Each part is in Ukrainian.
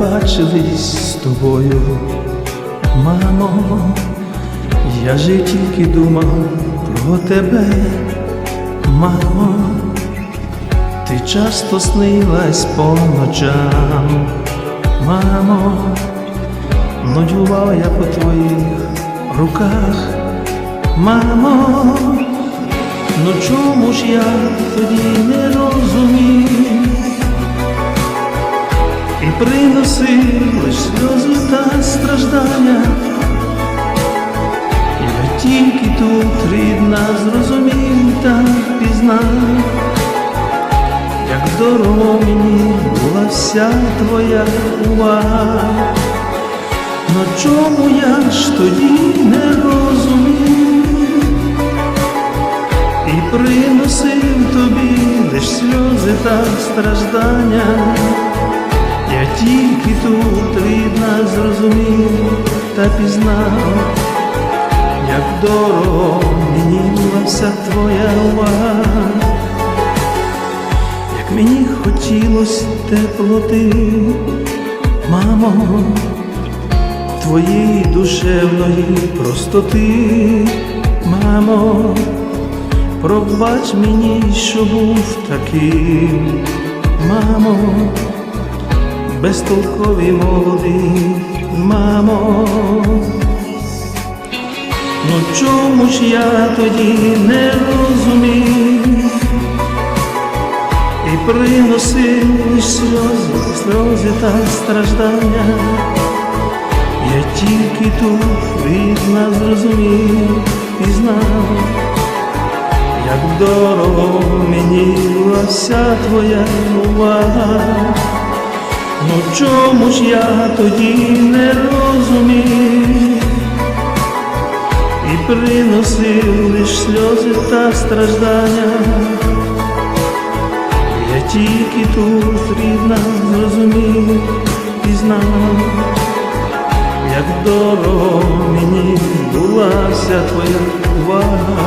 бачились з тобою, мамо, я же тільки думав про тебе, мамо, ти часто снилась по ночам, мамо, нудьгував я по твоїх руках, мамо, ну чому ж я тоді не розумів? Приносив лиш сльози та страждання. Я тільки тут рідна зрозумів та пізнав, як дорого мені була вся твоя увага. Но чому я ж тоді не розумів і приносив тобі лиш сльози та страждання. Тільки тут рідна зрозумів та пізнав, як дорого мені вся твоя увага, як мені хотілось теплоти, мамо, твоєї душевної простоти, мамо, пробач мені, що був таким, мамо безтолкові молоді, мамо. Ну чому ж я тоді не розумів і приносив сльози, сльози та страждання. Я тільки тут рідна зрозумів і знав, як дорого мені була твоя увага. Ну чому ж я тоді не розумів і приносив лиш сльози та страждання? Я тільки тут рідна зрозумів і знав, як дорого мені була вся твоя увага.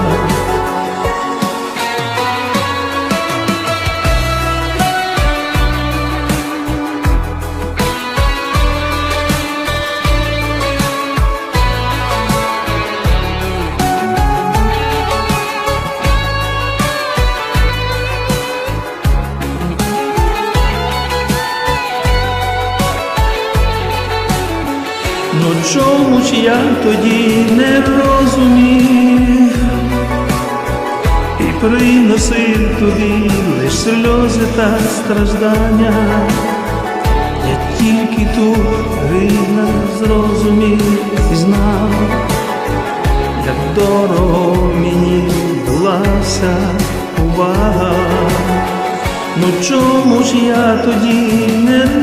Чому ж я тоді не розумів і приносив тобі лиш сльози та страждання, я тільки тут рідна зрозумів і знав, як дорого мені була вся увага. Ну чому ж я тоді не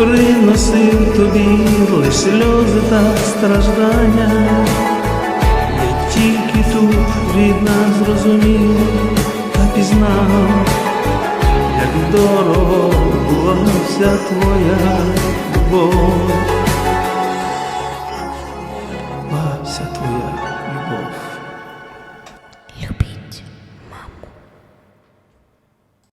приносив тобі лиш сльози та страждання. Я тільки тут рідна зрозумів та пізнав, як дорого була вся твоя любов, була вся твоя.